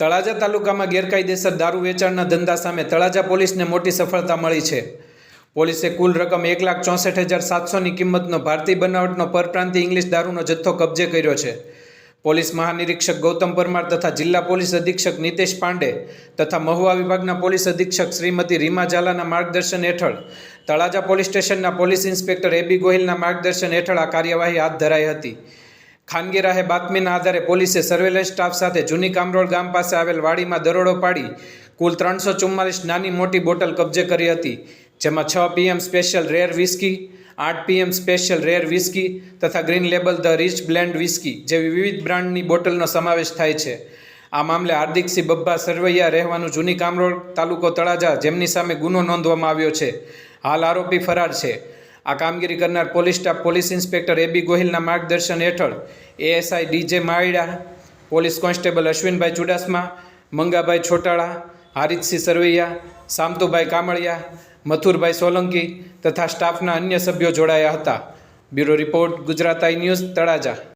તળાજા તાલુકામાં ગેરકાયદેસર દારૂ વેચાણના ધંધા સામે તળાજા પોલીસને મોટી સફળતા મળી છે. પોલીસે કુલ રકમ એક લાખ ચોસઠ હજાર સાતસોની કિંમતનો ભારતીય બનાવટનો પરપ્રાંતિ ઇંગ્લિશ દારૂનો જથ્થો કબજે કર્યો છે. પોલીસ મહાનિરીક્ષક ગૌતમ પરમાર તથા જિલ્લા પોલીસ અધિક્ષક નિતેશ પાંડે તથા મહુવા વિભાગના પોલીસ અધિક્ષક શ્રીમતી રીમા ઝાલાના માર્ગદર્શન હેઠળ તળાજા પોલીસ સ્ટેશનના પોલીસ ઇન્સ્પેક્ટર એબી ગોહિલના માર્ગદર્શન હેઠળ આ કાર્યવાહી હાથ ધરાઈ હતી. ખાનગી રાહે બાતમીના આધારે પોલીસે સર્વેલન્સ સ્ટાફ સાથે જૂની કામરોળ ગામ પાસે આવેલ વાડીમાં દરોડો પાડી કુલ ત્રણસો ચુમ્માલીસ નાની મોટી બોટલ કબજે કરી હતી, જેમાં છ પીએમ સ્પેશિયલ રેર વિસ્કી, આઠ પીએમ સ્પેશિયલ રેર વિસ્કી તથા green label the rich blend whisky જેવી વિવિધ બ્રાન્ડની બોટલનો સમાવેશ થાય છે. આ મામલે હાર્દિકસિંહ બબ્બા સરવૈયા રહેવાનું જૂની કામરોળ તાલુકો તળાજા જેમની સામે ગુનો નોંધવામાં આવ્યો છે. હાલ આરોપી ફરાર છે. આ કામગીરી કરનાર police staff, police inspector A B ગોહિલના માર્ગદર્શન હેઠળ ASI D J Malida police constable Ashwinbhai Chudasama, Mangabhai Chhotala, Haritsinh Sarvaiya, Samatubhai Kamaliya, Mathurbhai Solanki તથા સ્ટાફના અન્ય સભ્યો જોડાયા હતા. Bureau report, Gujarat I news, Talaja.